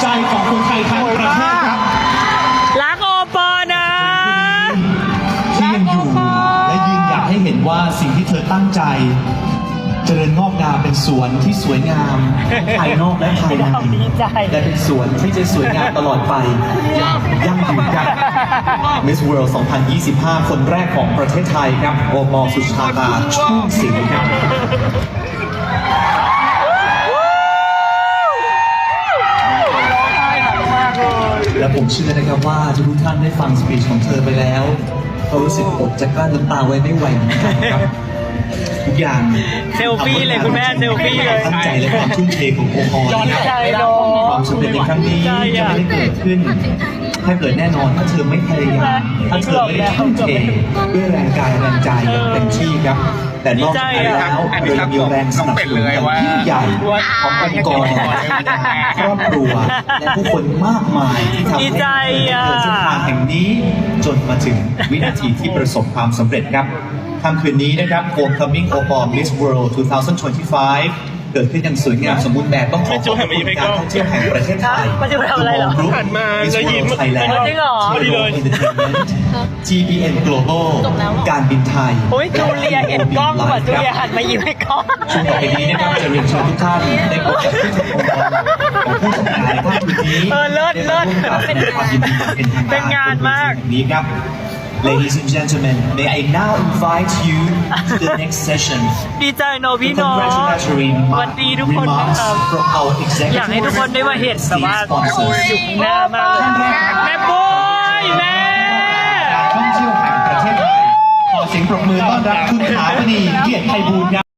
ใจของคนไทยทั้งประเทศครับรักโอปอนะ ที่ยังอยู่และยืนอยากให้เห็นว่าสิ่งที่เธอตั้งใจ เจริญงอกงามเป็นสวนที่สวยงามภายนอกและภายในและเป็นสวนที่จะสวยงามตลอดไปอย่างยั่งยืนกัน Miss World 2025 คนแรกของประเทศไทยครับโอปอสุชาตาชุ่มสิงห์ครับ และผมเชื่อนะครับว่าทุกท่านได้ฟังสปีชของเธอไปแล้วก็รู้สึกอดจะกลั้นน้ำตาไว้ไม่ไหวเหมือนกันครับทุกอย่างเซลฟี่เลยคุณแม่เซลฟี่เลยตั้งใจและความทุ่มเทขององค์กรนะครับใจเนอะความสำเร็จในครั้งนี้จะไม่ได้เกิดขึ้น ถ้าเกิดแน่นอนถ้าเธอไม่พยายามถ้าเธอไม่ได้ทุ่มเทด้วยแรงกายแรงใจอย่างเต็มที่ครับ แต่นอกจากนั้นแล้วเรายังมีแรงสนับสนุนอย่างยิ่งใหญ่ขององค์กรครอบครัวและผู้คนมากมายที่ทำให้ดีใจเธออะเดินเส้นทางแห่งนี้จนมาถึงวินาทีที่ประสบความสำเร็จครับค่ำคืนนี้นะครับ Homecoming o p o m Miss World 2025 เกิดขึ้นอย่างสวยงามสมบูรณ์แบบต้องขอขอบคุณการท่องเที่ยวแห่งประเทศไทยมันจะไปทำอะไรเหรอกรุ๊ปหันมา Miss แล้วยิ้ม World Thailand จริงเหรอพอดีเลย Entertainment GPN Global การบินไทยโอ้ยจูเลียเห็นกล้องว่ะจูเลียหันมายิ้มให้กล้องช่วงต่อไปนี้นะครับจะเรียนเชิญทุกท่านได้พบกับผู้จัดองค์กรของผู้จัดงานในค่ำคืนนี้เออเลิศเลิศได้มาร่วมกับแสดงความยินดีอย่างเป็นทางการเป็นงานมากบนเวทีแห่งนี้ครับ Ladies and gentlemen, may I now invite you to the next session. ดีใจเนอะพี่ The เน้อง congratulatory สวัสดีทุกคนนะ remarks ครับ from our executive อยากให้ทุกคนได้มาเห็นแต่ว่า sponsors อยู่ข้างหน้ามากเลยแม่ปุ้ยแม่ การท่องเที่ยวแห่งประเทศไทยขอเสียงปรบมือต้อนรับคุณขาพนีเกียรติไพบูลย์ครับ